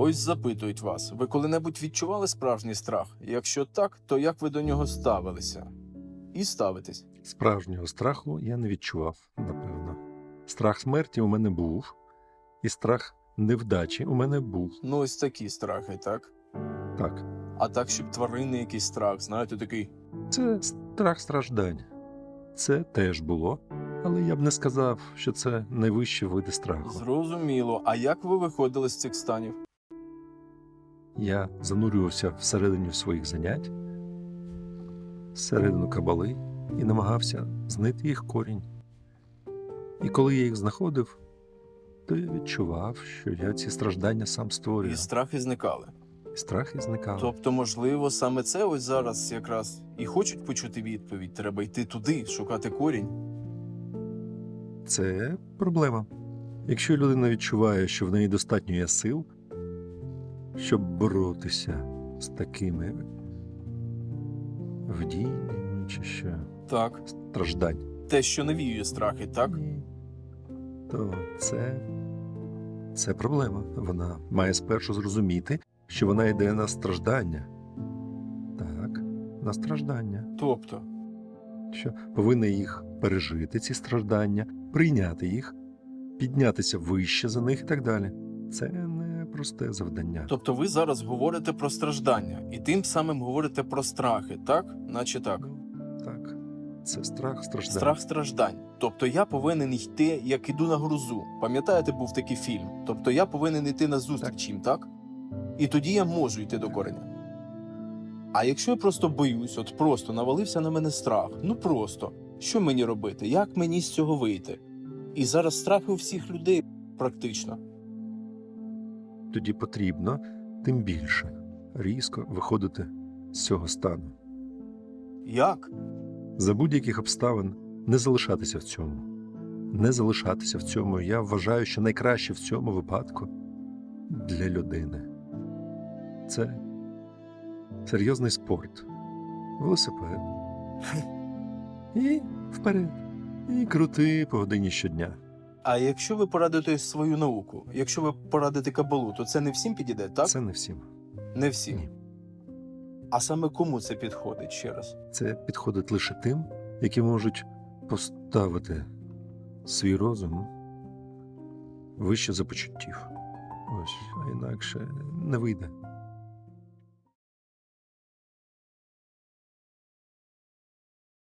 Ось запитують вас, ви коли-небудь відчували справжній страх? Якщо так, то як ви до нього ставилися? І ставитесь. Справжнього страху я не відчував, напевно. Страх смерті у мене був, і страх невдачі у мене був. Ну, ось такі страхи, так? Так, А так, щоб тваринний якийсь страх, знаєте, такий. це страх страждань. Це теж було, але я б не сказав, що це найвищі види страху. Зрозуміло. А як ви виходили з цих станів? Я занурювався всередині своїх занять, всередину кабали і намагався знайти їх корінь. І коли я їх знаходив, то я відчував, що я ці страждання сам створюю. І страхи зникали. І страхи зникали. Тобто, можливо, саме це ось зараз якраз і хочуть почути відповідь. Треба йти туди, шукати корінь. Це проблема. Якщо людина відчуває, що в неї достатньо є сил, щоб боротися з такими вдіннями чи що Так. страждань, Те, що навіює страхи, так? Ні. то це, це проблема. Вона має спершу зрозуміти, що вона йде на страждання. Так, на страждання. Тобто, що повинна їх пережити, ці страждання, прийняти їх, піднятися вище за них і так далі. Це не просте завдання. тобто ви зараз говорите про страждання і тим самим говорите про страхи, так? Наче так. Ну, Так, це страх страждань. Страх страждань. Тобто я повинен йти, як іду на грузу. Пам'ятаєте, був такий фільм? Тобто я повинен йти на зустріч їм, так? І тоді я можу йти до кореня. А якщо я просто боюсь, от просто навалився на мене страх, ну просто, що мені робити? Як мені з цього вийти? І зараз страхи у всіх людей практично. Тоді потрібно тим більше різко виходити з цього стану. Як? За будь-яких обставин не залишатися в цьому. Не залишатися в цьому. Я вважаю, що найкраще в цьому випадку для людини. Це серйозний спорт, велосипед. І вперед. І крути по годині щодня. А якщо ви порадите свою науку, якщо ви порадите кабалу, то це не всім підійде, так? Це не всім. Не всім. Ні. А саме кому це підходить ще раз? Це підходить лише тим, які можуть поставити свій розум вище за почуттів. Ось, а інакше не вийде.